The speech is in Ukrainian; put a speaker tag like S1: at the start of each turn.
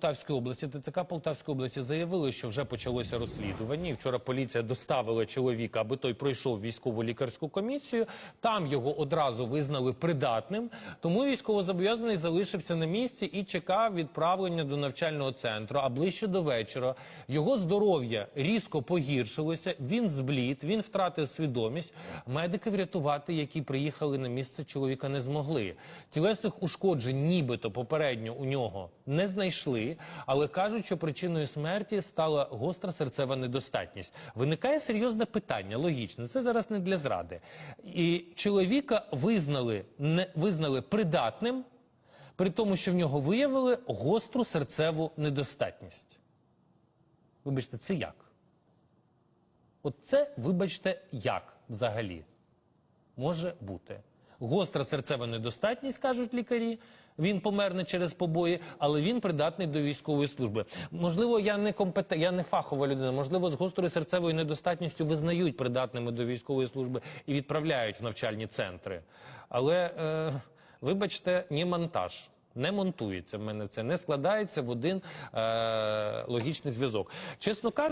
S1: Полтавської області ТЦК Полтавської області заявили, що вже почалося розслідування. І Вчора поліція доставила чоловіка, аби той пройшов військову лікарську комісію. Там його одразу визнали придатним. Тому військовозобов'язаний залишився на місці і чекав відправлення до навчального центру. А ближче до вечора його здоров'я різко погіршилося. Він зблід, він втратив свідомість. Медики врятувати, які приїхали на місце чоловіка, не змогли. Тілесних ушкоджень, нібито попередньо у нього не знайшли, але кажуть, що причиною смерті стала гостра серцева недостатність. Виникає серйозне питання, логічне. Це зараз не для зради. І чоловіка визнали не визнали придатним, при тому, що в нього виявили гостру серцеву недостатність. Вибачте, це як? От це, вибачте, як взагалі може бути. Гостра серцева недостатність, кажуть лікарі. Він помер не через побої, але він придатний до військової служби. Можливо, я не компет... я не фахова людина. Можливо, з гострою серцевою недостатністю визнають придатними до військової служби і відправляють в навчальні центри. Але е, вибачте, ні монтаж. Не монтується в мене це, не складається в один е, логічний зв'язок. Чесно кажучи.